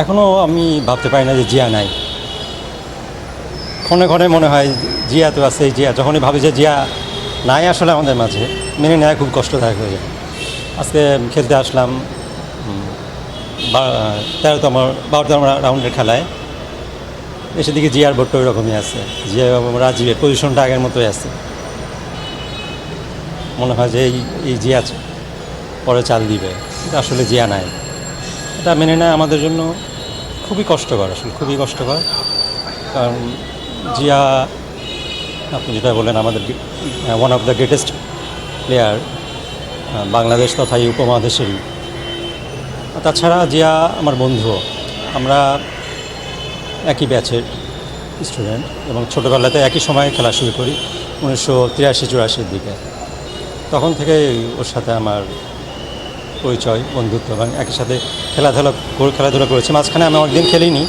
এখনও আমি ভাবতে পারি না যে জিয়া নাই। ক্ষণে ক্ষণে মনে হয় জিয়া তো আছে জিয়া যখনই ভাবি যে জিয়া নাই আসলে আমাদের মাঝে, মেনে নেওয়া খুব কষ্টদায়ক হয়ে যায়। আজকে খেলতে আসলাম তেরোতম, বারোতম রাউন্ডের খেলায়। এসে দিকে জিয়ার বোর্ডটা ওই রকমই আছে। জিয়া রাজীবের পজিশনটা আগের মতোই আছে। মনে হয় যে এই এই জিয়া পরে চাল দিবে আসলে জিয়া নাই। এটা মেনে নেয় আমাদের জন্য খুবই কষ্টকর, আসলে খুবই কষ্টকর। কারণ জিয়া, আপনি যেটা বলেন আমাদের one of the greatest player Bangladesh তথা এই উপমহাদেশেরই। তাছাড়া জিয়া আমার বন্ধু, আমরা একই ব্যাচের স্টুডেন্ট এবং ছোটোবেলাতে একই সময়ে খেলা শুরু করি, উনিশশো তিরাশি চুরাশির দিকে। তখন থেকে ওর সাথে আমার পরিচয়, বন্ধুত্ব এবং একই সাথে খেলাধুলা খেলাধুলা করেছি। মাঝখানে আমি অনেকদিন খেলিনি,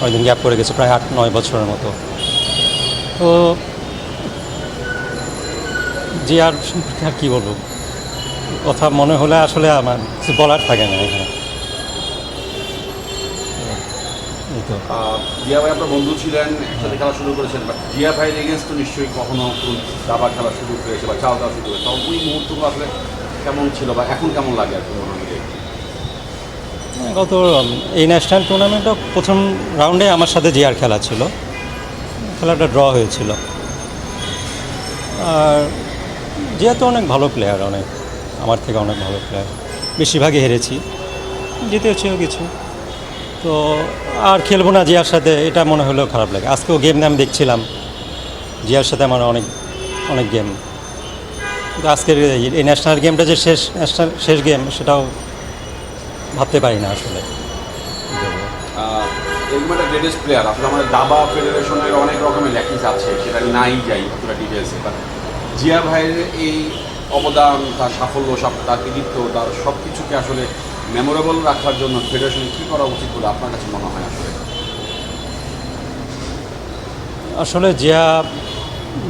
অনেকদিন গ্যাপ করে গেছে, প্রায় আট, নয় বছরের মতো। তো যে আর সম্পর্কে আর কী বলব? কথা মনে হলে আসলে আমার কিছু বলার থাকে না এখানে। জিয়া ভাই আপনার বন্ধু ছিলেন, একসাথে খেলা শুরু করেছেন বাট জিয়া ভাইয়ের এগেন্স্ট তো নিশ্চয়ই কখনো দাবা খেলা শুরু করেছে বা চাল দেওয়া শুরু করেছে তখন ওই মুহূর্তগুলো আসলে কেমন ছিল বা এখন কেমন লাগে আর কি মনে গত এই ন্যাশনাল টুর্নামেন্টও প্রথম রাউন্ডে আমার সাথে জিয়ার খেলা ছিল। খেলাটা ড্র হয়েছিল। আর জিয়া তো অনেক ভালো প্লেয়ার অনেক, আমার থেকে অনেক ভালো প্লেয়ার বেশিরভাগই হেরেছি জিতেওছিও কিছু। তো আর খেলব না জিয়ার সাথে, এটা মনে হলেও খারাপ লাগে। আজকেও গেম আমি দেখছিলাম, জিয়ার সাথে আমার অনেক অনেক গেম আজকের এই- ন্যাশনাল গেমটা যে শেষ ন্যাশনাল শেষ গেম সেটাও ভাবতে পারি না আসলে। এরকম একটা গ্রেটেস্ট প্লেয়ার আসলে আমাদের দাবা ফেডারেশনের অনেক রকমের ল্যাকিংস আছে সেটা নাই যাই পুরো ডিটেলসে বাট জিয়া ভাইয়ের এই অবদান তার সাফল্য সব- তার কৃতিত্ব তার সব কিছুকে আসলে মেমোরেবল রাখার জন্য ফেডারেশনে কী করা উচিত বলে আপনার কাছে মনে হয় আসলে? আসলে জিয়া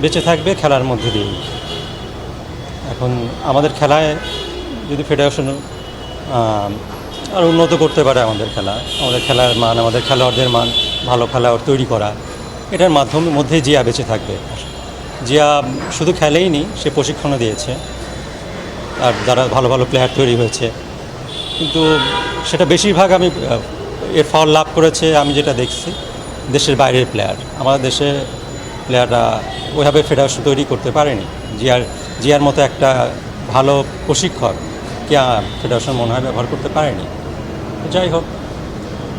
বেঁচে থাকবে খেলার মধ্যে দিয়েই। এখন আমাদের খেলায় যদি ফেডারেশন আর উন্নত করতে পারে আমাদের খেলা, আমাদের খেলার মান, আমাদের খেলোয়াড়দের মান, ভালো খেলোয়াড় তৈরি করা, এটার মাধ্যমে মধ্যে জিয়া বেঁচে থাকবে। জিয়া শুধু খেলেই নি সে প্রশিক্ষণও দিয়েছে। আর যারা ভালো ভালো প্লেয়ার তৈরি হয়েছে। কিন্তু সেটা বেশিরভাগ আমি এর ফল লাভ করেছে আমি যেটা দেখছি, দেশের বাইরের প্লেয়ার আমাদের দেশে প্লেয়াররা ওইভাবে ফেডারেশন তৈরি করতে পারেনি। জিয়ার জিয়ার মতো একটা ভালো প্রশিক্ষক কে আর ফেডারেশন মনে হয় ব্যবহার করতে পারেনি যাই হোক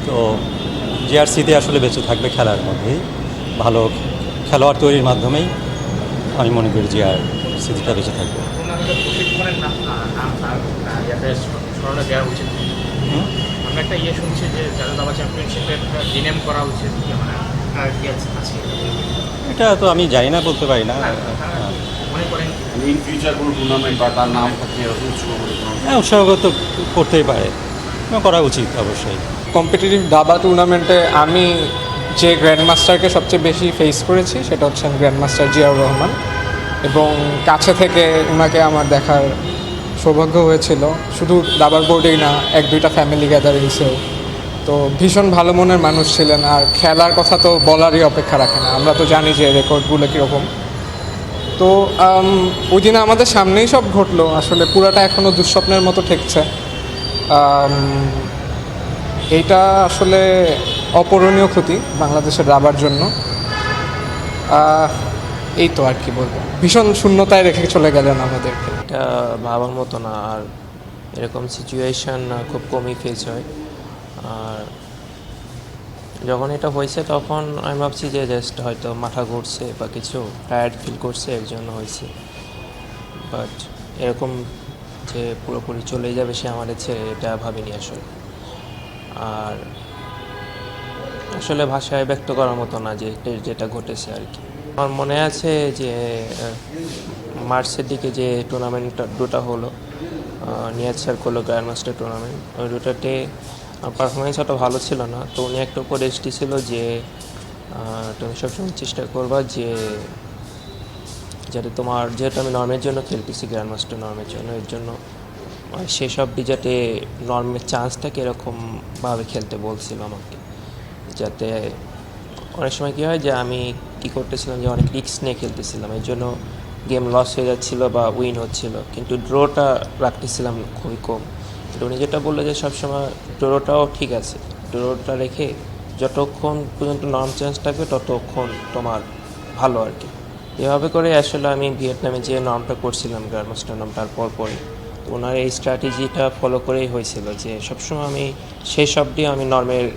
তো জিআরসিতে আসলে বেঁচে থাকবে খেলার মধ্যেই ভালো খেলোয়াড় তৈরির মাধ্যমেই আমি মনে করি জিয়ার স্মৃতিটা বেঁচে থাকবে? আমরা একটা ইয়ে শুনছি যে যারা দাবা চ্যাম্পিয়নশিপের রিনেম করা উচিত মানে। এটা তো আমি জানি না বলতে পারি না। মনে করেন কি? ইন ফিউচার কোনো টুর্নামেন্ট বা তার নাম থাকলে এরকম উৎসব হলে কোনো হ্যাঁ উৎসাহগত করতেই পারে। করা উচিত অবশ্যই। কম্পিটিটিভ দাবা টুর্নামেন্টে আমি যে গ্র্যান্ড মাস্টারকে সবচেয়ে বেশি ফেস করেছি সেটা হচ্ছেন গ্র্যান্ড মাস্টার জিয়াউর রহমান। এবং কাছে থেকে ওনাকে আমার দেখার সৌভাগ্য হয়েছিল। শুধু দাবার বোর্ডেই না এক দুইটা ফ্যামিলি গ্যাদারিংসেও তো ভীষণ ভালো মনের মানুষ ছিলেন আর খেলার কথা তো বলারই অপেক্ষা রাখে না। আমরা তো জানি যে রেকর্ডগুলো কীরকম। তো ওই দিনে আমাদের সামনেই সব ঘটলো। আসলে পুরাটা এখনও দুঃস্বপ্নের মতো ঠেকছে। এইটা আসলে অপূরণীয় ক্ষতি বাংলাদেশের রাবার জন্য। এই তো আর কি বলব। ভীষণ শূন্যতায় রেখে চলে গেলেন আমাদেরকে। এটা ভাবার মতো না, আর এরকম সিচুয়েশন খুব কমই ফেস হয়। আর যখন এটা হয়েছে তখন আমি ভাবছি যে জাস্ট হয়তো মাথা ঘুরছে বা কিছু টায়ার্ড ফিল করছে, এর জন্য হয়েছে। বাট এরকম যে পুরোপুরি চলে যাবে সে আমাদের ছেড়ে এটা ভাবিনি আসলে। আর আসলে ভাষায় ব্যক্ত করার মতো না যে যেটা ঘটেছে আর কি। আমার মনে আছে যে মার্চের দিকে যে টুর্নামেন্ট দুটা হলো নিয়াজ স্যার করল গ্র্যান্ড মাস্টার টুর্নামেন্ট ওই দুটাতে পারফরমেন্স অত ভালো ছিল না। তো উনি একটা উপদেশ ছিল যে তুমি সবসময় চেষ্টা করবা যে, যাতে তোমার, যেহেতু আমি নর্মের জন্য খেলতেছি গ্র্যান্ড মাস্টার নর্মের জন্য, এর জন্য মানে সেসব যাতে নর্মের চান্সটাকে এরকমভাবে খেলতে বলছিল আমাকে। যাতে অনেক সময় কী হয় যে, আমি কী করতেছিলাম যে, অনেক রিক্স নিয়ে খেলতেছিলাম, এর জন্য গেম লস হয়ে যাচ্ছিল বা উইন হচ্ছিল, কিন্তু ড্রোটা রাখতেছিলাম খুবই কম। কিন্তু উনি যেটা বলল যে সবসময় ড্রোটাও ঠিক আছে। ড্রোটা রেখে যতক্ষণ পর্যন্ত নর্ম চেঞ্জ থাকবে, ততক্ষণ তোমার ভালো আর কি। এভাবে করে আসলে আমি ভিয়েতনামে যে নর্মটা করছিলাম গ্র্যান্ডমাস্টার নামটার পর পরে তো ওনার এই স্ট্র্যাটেজিটা ফলো করেই হয়েছিল যে সবসময় আমি সেই সবটি আমি নর্মের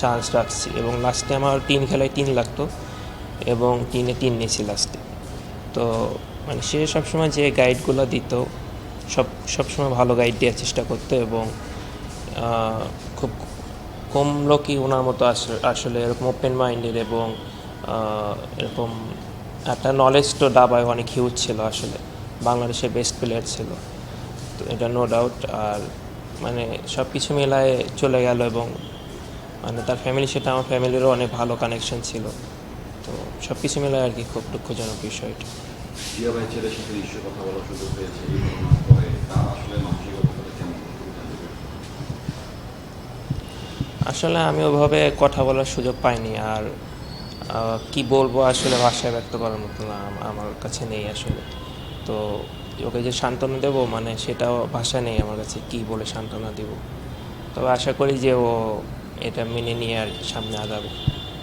চান্স রাখছি এবং লাস্টে আমার তিন খেলায় তিন লাগতো এবং তিনে তিন নিয়েছি লাস্টে তো মানে সে সবসময় যে গাইডগুলো দিত সব সবসময় ভালো গাইড দেওয়ার চেষ্টা করতো এবং খুব কম লোকই ওনার মতো আস- আসলে এরকম ওপেন মাইন্ডেড এবং এরকম একটা নলেজ তো ডাবায় অনেক হিউজ ছিল আসলে, বাংলাদেশের বেস্ট প্লেয়ার ছিল। তো এটা নো ডাউট আর মানে সব কিছু মেলায় চলে গেল এবং মানে তার ফ্যামিলির সাথে আমার ফ্যামিলিরও অনেক ভালো কানেকশন ছিল। তো সব কিছু মেলায় আর কি খুব দুঃখজনক বিষয়টা। আসলে আমি ওভাবে কথা বলার সুযোগ পাইনি আর কি বলব আসলে ভাষায় ব্যক্ত করার মতো আমার কাছে নেই আসলে। তো ওকে যে সান্ত্বনা দেবো মানে সেটাও ভাষা নেই আমার কাছে, কি বলে সান্ত্বনা দেব। তবে আশা করি যে ও এটা মেনে নিয়ে আর সামনে আগাবে।